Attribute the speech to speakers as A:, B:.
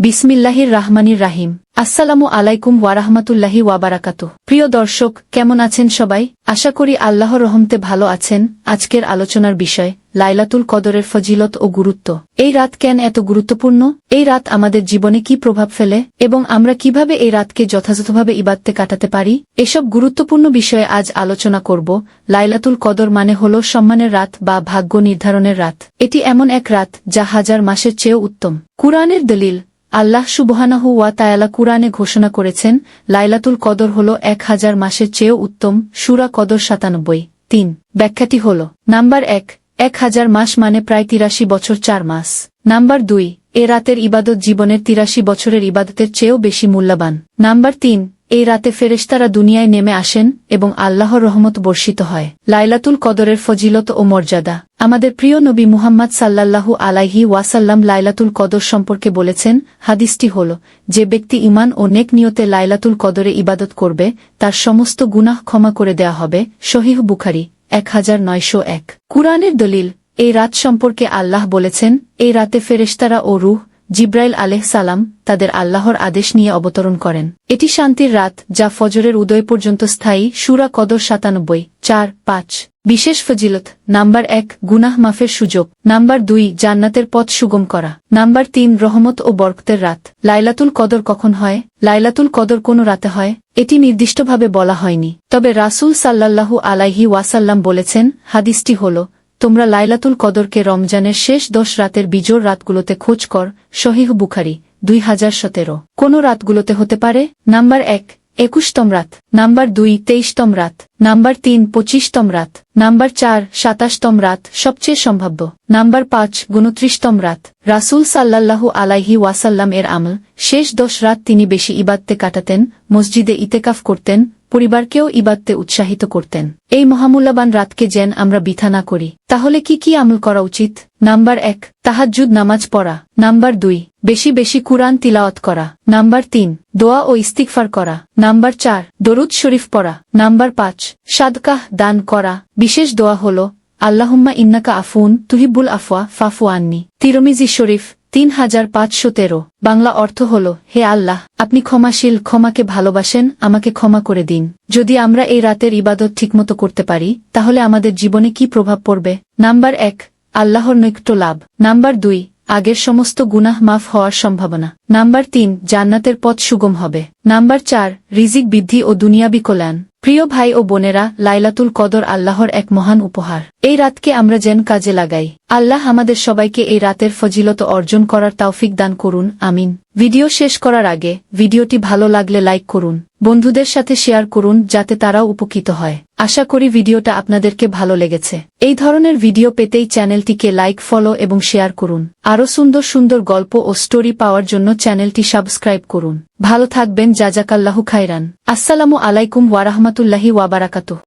A: বিসমিল্লাহির রাহমানির রাহিম। আসসালামু আলাইকুম ওয়ারাহমাতুল্লাহি ওয়াবারাকাতু প্রিয় দর্শক, কেমন আছেন সবাই? আশা করি আল্লাহ রহমতে ভালো আছেন। আজকের আলোচনার বিষয়, লাইলাতুল কদরের ফজিলত ও গুরুত্ব। এই রাত কেন এত গুরুত্বপূর্ণ? এই রাত আমাদের জীবনে কি প্রভাব ফেলে? এবং আমরা কীভাবে এই রাতকে যথাযথভাবে ইবাদতে কাটাতে পারি? এসব গুরুত্বপূর্ণ বিষয়ে আজ আলোচনা করব। লাইলাতুল কদর মানে হল সম্মানের রাত বা ভাগ্য নির্ধারণের রাত। এটি এমন এক রাত যা হাজার মাসের চেয়েও উত্তম। কুরআনের দলিল আল্লাহ সুবহানাহু ওয়া তায়ালা কুরআনে ঘোষণা করেছেন, লাইলাতুল কদর হল এক হাজার মাসের চেয়েও উত্তম সুরা কদর সাতানব্বই। তিন। ব্যাখ্যাটি হল, নাম্বার এক এক হাজার মাস মানে প্রায় তিরাশি বছর চার মাস। নাম্বার দুই, এ রাতের ইবাদত জীবনের তিরাশি বছরের ইবাদতের চেয়েও বেশি মূল্যবান। নাম্বার তিন এই রাতে ফেরেশতারা দুনিয়ায় নেমে আসেন এবং আল্লাহর রহমত বর্ষিত হয়। লাইলাতুল কদরের ফজিলত ও মর্যাদা। আমাদের প্রিয় নবী মুহাম্মদ সাল্লাল্লাহু আলাইহি ওয়াসাল্লাম লাইলাতুল কদর সম্পর্কে বলেছেন, হাদিসটি হল, যে ব্যক্তি ইমান ও নেক নিয়তে লাইলাতুল কদরে ইবাদত করবে, তার সমস্ত গুনাহ ক্ষমা করে দেয়া হবে শহীহ বুখারি এক হাজার নয়শো এক। কুরআনের দলিল, এই রাত সম্পর্কে আল্লাহ বলেছেন, এই রাতে ফেরেশতারা ও রুহ জিব্রাইল আলেহ সালাম তাদের আল্লাহর আদেশ নিয়ে অবতরণ করেন। এটি শান্তির রাত, যা ফজরের উদয় পর্যন্ত স্থায়ী, সুরা কদর সাতানব্বই, চার, পাঁচ। বিশেষ ফজিলত, নাম্বার এক, গুনাহ মাফের সুযোগ। নাম্বার দুই, জান্নাতের পথ সুগম করা। নাম্বার তিন, রহমত ও বরকতের রাত। লাইলাতুল কদর কখন হয়? লাইলাতুল কদর কোন রাতে হয়? এটি নির্দিষ্টভাবে বলা হয়নি। তবে রাসূল সাল্লাল্লাহু আলাইহি ওয়াসাল্লাম বলেছেন, হাদিসটি হল তোমরা লাইলাতুল কদরকে রমজানের শেষ দশ রাতের বিজোর রাতগুলোতে খোঁজ কর শহীহ বুখারি, দুই হাজার সতেরো। কোন রাতগুলোতে হতে পারে? নাম্বার এক, একুশতম রাত। নাম্বার দুই, তেইশতম রাত। নাম্বার তিন, পঁচিশতম রাত। নাম্বার চার, সাতাশতম রাত, সবচেয়ে সম্ভাব্য। নাম্বার পাঁচ গুণত্রিশতম রাত। রাসূল সাল্লাল্লাহু আলাইহি ওয়াসাল্লাম এর আমল, শেষ দশ রাত তিনি বেশি ইবাদতে কাটাতেন, মসজিদে ইতেকাফ করতেন পরিবারকেও ইবাদতে উৎসাহিত করতেন। এই মহামূল্যবান রাতকে যেন আমরা বিথা না করি। তাহলে কি কি আমল করা উচিত? নাম্বার এক, তাহাজ্জুদ, নামাজ পড়া। নাম্বার দুই, বেশি বেশি কুরআন তিলাওয়াত করা। নাম্বার তিন, দোয়া ও ইস্তিকফার করা। নাম্বার চার, দরুদ শরীফ পড়া। নাম্বার পাঁচ, সাদকাহ দান করা। বিশেষ দোয়া হল, আল্লাহম্মা ইন্নাকা আফুন তুহিবুল আফওয়া আন্নি। তিরমিজি শরীফ তিন হাজার পাঁচশো তেরো। বাংলা অর্থ হল, হে আল্লাহ, আপনি ক্ষমাশীল, ক্ষমাকে ভালোবাসেন, আমাকে ক্ষমা করে দিন। যদি আমরা এই রাতের ইবাদত ঠিকমতো করতে পারি, তাহলে আমাদের জীবনে কি প্রভাব পড়বে? নাম্বার এক, আল্লাহর নৈকট্য লাভ। নাম্বার দুই, আগের সমস্ত গুনাহ মাফ হওয়ার সম্ভাবনা। নাম্বার তিন, জান্নাতের পথ সুগম হবে। নাম্বার চার, রিজিক বৃদ্ধি ও দুনিয়াবি কল্যাণ। প্রিয় ভাই ও বোনেরা, লাইলাতুল কদর আল্লাহর এক মহান উপহার। এই রাতকে আমরা যেন কাজে লাগাই। আল্লাহ আমাদের সবাইকে এই রাতের ফজিলত অর্জন করার তাওফিক দান করুন, আমিন। ভিডিও শেষ করার আগে ভিডিওটি ভালো লাগলে লাইক করুন, বন্ধুদের সাথে শেয়ার করুন যাতে তারাও উপকৃত হয়। আশা করি ভিডিওটা আপনাদেরকে ভালো লেগেছে। এই ধরনের ভিডিও পেতেই চ্যানেলটিকে লাইক, ফলো এবং শেয়ার করুন। আরও সুন্দর সুন্দর গল্প ও স্টোরি পাওয়ার জন্য চ্যানেলটি সাবস্ক্রাইব করুন। ভালো থাকবেন, জাজাকাল্লাহু খাইরান আসসালামু আলাইকুম ওয়ারাহমাতুল্লাহি ওয়াবারাকাতুহ